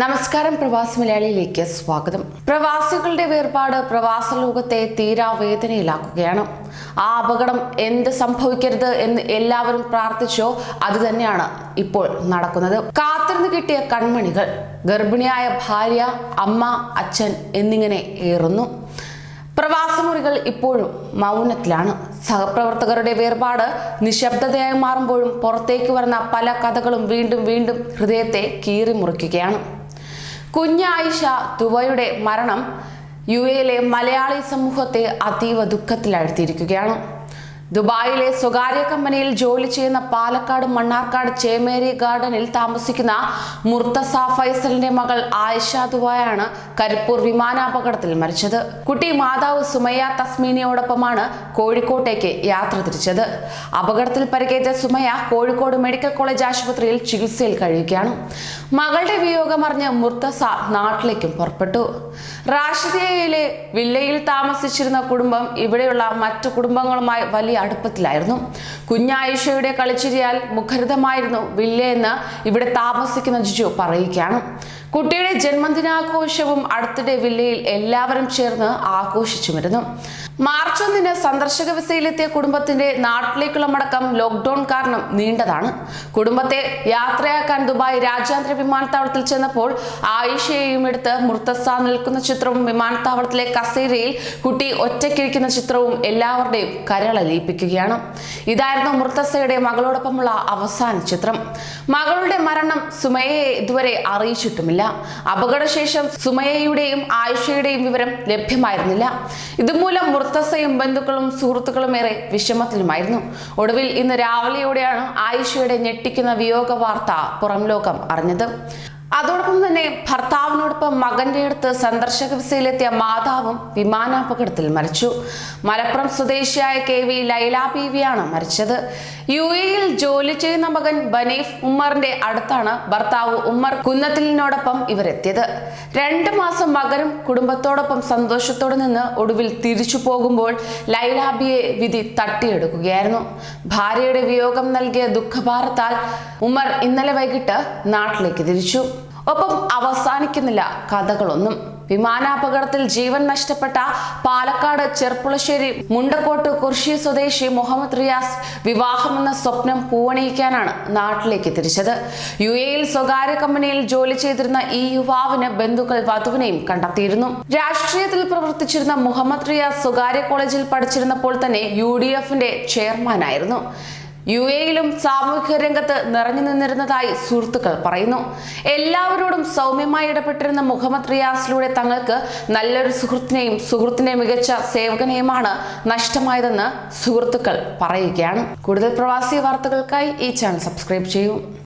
നമസ്കാരം പ്രവാസി മലയാളിയിലേക്ക് സ്വാഗതം. പ്രവാസികളുടെ വേർപാട് പ്രവാസ ലോകത്തെ തീരാ വേദനയിലാക്കുകയാണ്. ആ അപകടം എന്ത് സംഭവിക്കരുത് എന്ന് എല്ലാവരും പ്രാർത്ഥിച്ചോ അത് തന്നെയാണ് ഇപ്പോൾ നടക്കുന്നത്. കാത്തിരുന്ന് കിട്ടിയ കൺമണികൾ ഗർഭിണിയായ ഭാര്യ അമ്മ അച്ഛൻ എന്നിങ്ങനെ ഏറുന്നു. പ്രവാസമുറികൾ ഇപ്പോഴും മൗനത്തിലാണ്. സഹപ്രവർത്തകരുടെ വേർപാട് നിശബ്ദതയായി മാറുമ്പോഴും പുറത്തേക്ക് വരുന്ന പല കഥകളും വീണ്ടും വീണ്ടും ഹൃദയത്തെ കീറിമുറിക്കുകയാണ്. കുഞ്ഞായിഷ തുവയുടെ മരണം യു എയിലെ മലയാളി സമൂഹത്തെ അതീവ ദുഃഖത്തിലാഴ്ത്തിയിരിക്കുകയാണ്. ദുബായിലെ സ്വകാര്യ കമ്പനിയിൽ ജോലി ചെയ്യുന്ന പാലക്കാട് മണ്ണാർക്കാട് ചേമേരി ഗാർഡനിൽ താമസിക്കുന്ന മുർത്തസ ഫൈസലിന്റെ മകൾ ആയിഷ ദുബായാണ് കരിപ്പൂർ വിമാനാപകടത്തിൽ മരിച്ചത്. കുട്ടി മാതാവ് സുമയ്യ തസ്മീനിയോടൊപ്പമാണ് കോഴിക്കോട്ടേക്ക് യാത്ര തിരിച്ചത്. അപകടത്തിൽ പരിക്കേറ്റ സുമയ്യ കോഴിക്കോട് മെഡിക്കൽ കോളേജ് ആശുപത്രിയിൽ ചികിത്സയിൽ കഴിയുകയാണ്. മകളുടെ വിയോഗമറിഞ്ഞ് മുർത്തസ നാട്ടിലേക്കും പുറപ്പെട്ടു. റാഷിദിയയിലെ വില്ലയിൽ താമസിച്ചിരുന്ന കുടുംബം ഇവിടെയുള്ള മറ്റു കുടുംബങ്ങളുമായി വലിയ അടുപ്പത്തിലായിരുന്നു. കുഞ്ഞായിഷയുടെ കളിച്ചിരിയാൽ മുഖരിതമായിരുന്നു വില്ലയെന്ന് ഇവിടെ താമസിക്കുന്ന ജിജു പറയുകയാണ്. കുട്ടിയുടെ ജന്മദിനാഘോഷവും അടുത്തിടെ വില്ലയിൽ എല്ലാവരും ചേർന്ന് ആഘോഷിച്ചു വരുന്നു മാർച്ച് ഒന്നിന് സന്ദർശക വിസയിലെത്തിയ കുടുംബത്തിന്റെ നാട്ടിലേക്കുള്ള മടക്കം ലോക്ക്ഡൌൺ കാരണം നീണ്ടതാണ്. കുടുംബത്തെ യാത്രയാക്കാൻ ദുബായ് രാജ്യാന്തര വിമാനത്താവളത്തിൽ ചെന്നപ്പോൾ ആയിഷയെയും എടുത്ത് മുർത്തസ നിൽക്കുന്ന ചിത്രവും വിമാനത്താവളത്തിലെ കസേരയിൽ കുട്ടി ഒറ്റയ്ക്കിരിക്കുന്ന ചിത്രവും എല്ലാവരുടെയും കരളലിയിപ്പിക്കുകയാണ് ഇതായിരുന്നു മുർത്തസയുടെ മകളോടൊപ്പമുള്ള അവസാന ചിത്രം. മകളുടെ മരണം സുമയയെ ഇതുവരെ അറിയിച്ചിട്ടുമില്ല. അപകടശേഷം സുമയയുടെയും ആയിഷയുടെയും വിവരം ലഭ്യമായിരുന്നില്ല. ഇതുമൂലം മുർത്തസയും ബന്ധുക്കളും സുഹൃത്തുക്കളും ഏറെ വിഷമത്തിലുമായിരുന്നു. ഒടുവിൽ ഇന്ന് രാവിലെയോടെയാണ് ആയിഷയുടെ ഞെട്ടിക്കുന്ന വിയോഗ വാർത്ത പുറംലോകം അറിഞ്ഞത്. അതോടൊപ്പം തന്നെ ഭർത്താവിനോടൊപ്പം മകന്റെ അടുത്ത് സന്ദർശക വിസയിലെത്തിയ മാതാവും വിമാനാപകടത്തിൽ മരിച്ചു. മലപ്പുറം സ്വദേശിയായ കെ വി ലൈല ബീവിയാണ് മരിച്ചത്. യു എയിൽ ജോലി ചെയ്യുന്ന മകൻ ബനീഫ് ഉമ്മറിന്റെ അടുത്താണ് ഭർത്താവ് ഉമ്മർ കുന്നത്തിലിനോടൊപ്പം ഇവരെത്തിയത്. രണ്ട് മാസം മകനും കുടുംബത്തോടൊപ്പം സന്തോഷത്തോടെ നിന്ന് ഒടുവിൽ തിരിച്ചു പോകുമ്പോൾ ലൈലാബിയെ വിധി തട്ടിയെടുക്കുകയായിരുന്നു. ഭാര്യയുടെ വിയോഗം നൽകിയ ദുഃഖഭാരത്താൽ ഉമ്മർ ഇന്നലെ വൈകിട്ട് നാട്ടിലേക്ക് തിരിച്ചു. ഒപ്പം അവസാനിക്കുന്നില്ല കഥകളൊന്നും. വിമാനാപകടത്തിൽ ജീവൻ നഷ്ടപ്പെട്ട പാലക്കാട് ചെർപ്പുളശ്ശേരി മുണ്ടക്കോട്ട് കുർഷി സ്വദേശി മുഹമ്മദ് റിയാസ് വിവാഹമെന്ന സ്വപ്നം പൂവണിയിക്കാനാണ് നാട്ടിലേക്ക് തിരിച്ചത്. യു എയിൽ സ്വകാര്യ കമ്പനിയിൽ ജോലി ചെയ്തിരുന്ന ഈ യുവാവിന് ബന്ധുക്കൾ വധുവിനെയും കണ്ടെത്തിയിരുന്നു. രാഷ്ട്രീയത്തിൽ പ്രവർത്തിച്ചിരുന്ന മുഹമ്മദ് റിയാസ് സ്വകാര്യ കോളേജിൽ പഠിച്ചിരുന്നപ്പോൾ തന്നെ യു ഡി എഫിന്റെ ചെയർമാനായിരുന്നു. യു എയിലും സാമൂഹിക രംഗത്ത് നിറഞ്ഞു നിന്നിരുന്നതായി സുഹൃത്തുക്കൾ പറയുന്നു. എല്ലാവരോടും സൗമ്യമായി ഇടപെട്ടിരുന്ന മുഹമ്മദ് റിയാസിലൂടെ തങ്ങൾക്ക് നല്ലൊരു സുഹൃത്തിനെയും സുഹൃത്തിന്റെ മികച്ച സേവകനെയുമാണ് നഷ്ടമായതെന്ന് സുഹൃത്തുക്കൾ പറയുകയാണ്. കൂടുതൽ പ്രവാസി വാർത്തകൾക്കായി ഈ ചാനൽ സബ്സ്ക്രൈബ് ചെയ്യൂ.